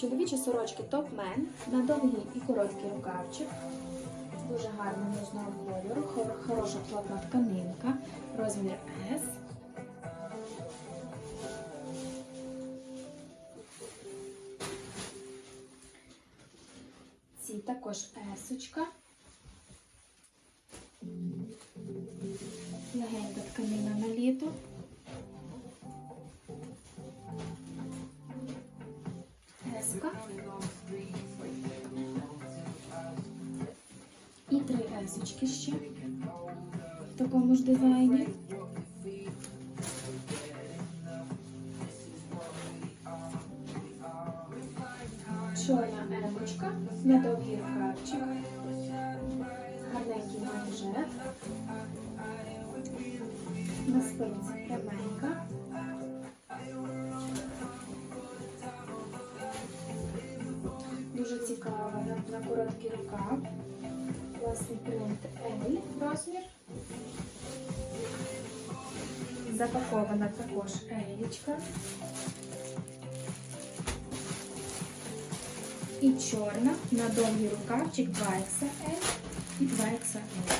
Чоловічі сорочки топ-мен на довгий і короткий рукавчик. Дуже гарно ніжного кольору, хор- хороша плотна тканинка, розмір S. Ці також есочка. Легенька тканина на літо. Еска. І три есочки ще в такому ж дизайні. Чорна емочка на довгий рукавчик. Гарненький манжет. На спинці пряменька. Дуже цікаво на, на короткий рукав. Класний принт L розмір. Запакована також елічка. І чорна на довгий рукавчик 2XL і 2XL.